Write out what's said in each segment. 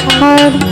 hard.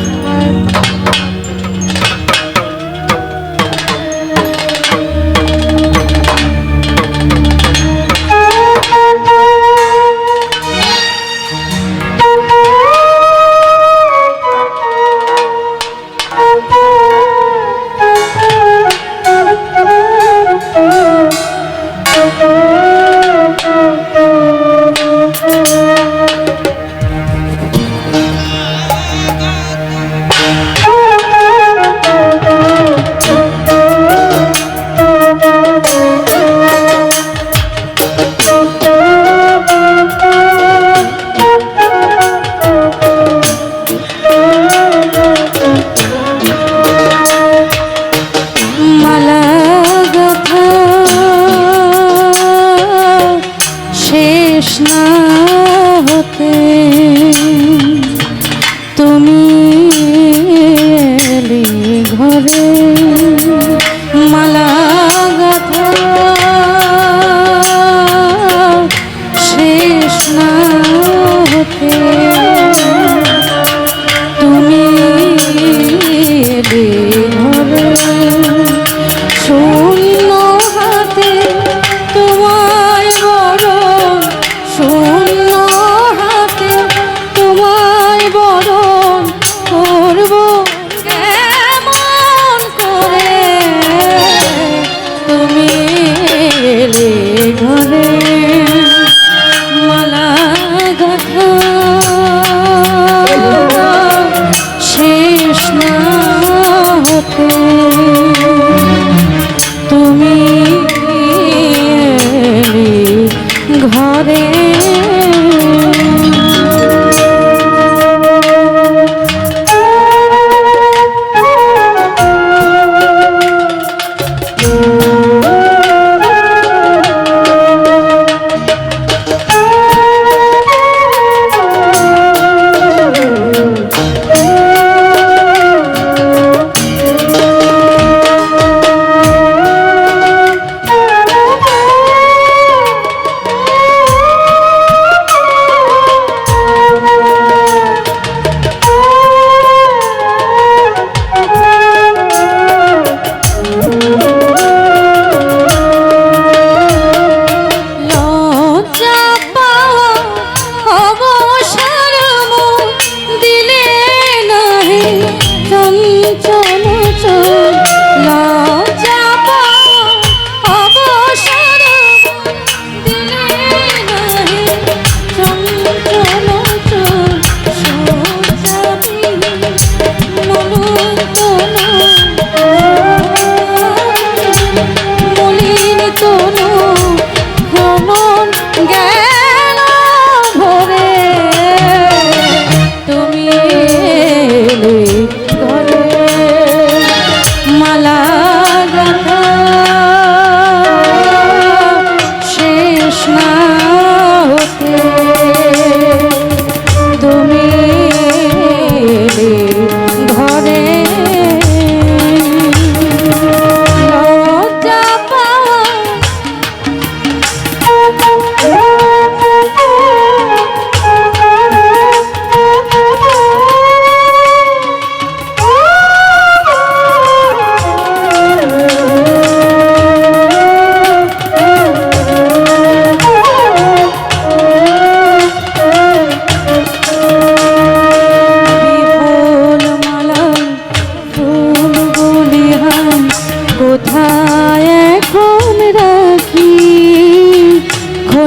love.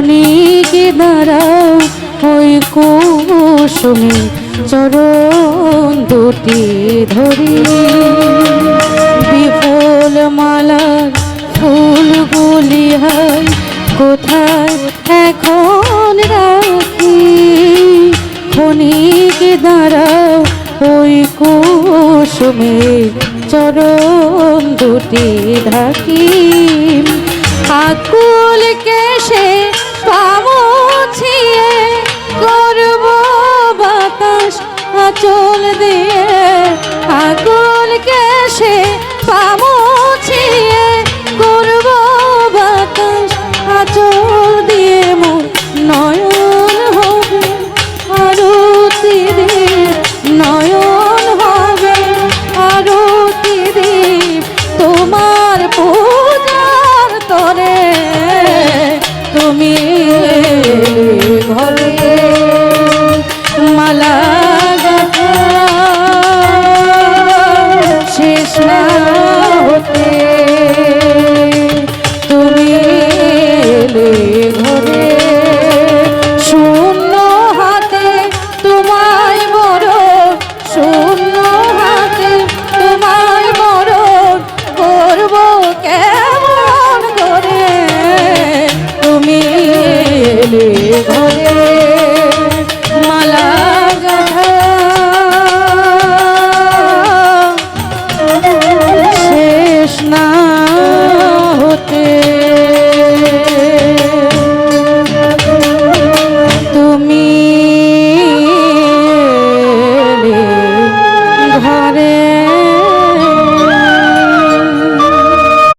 চলে কে ওই কুসুমি চরণ দুটি ধরি। বিফল মালার ফুলগুলি হয় কোথায় এখন রাখি? খনিকে দাঁড়াও, ওই কুসুমে চরম দুটি ঢাকি। আকুল কেশে favor.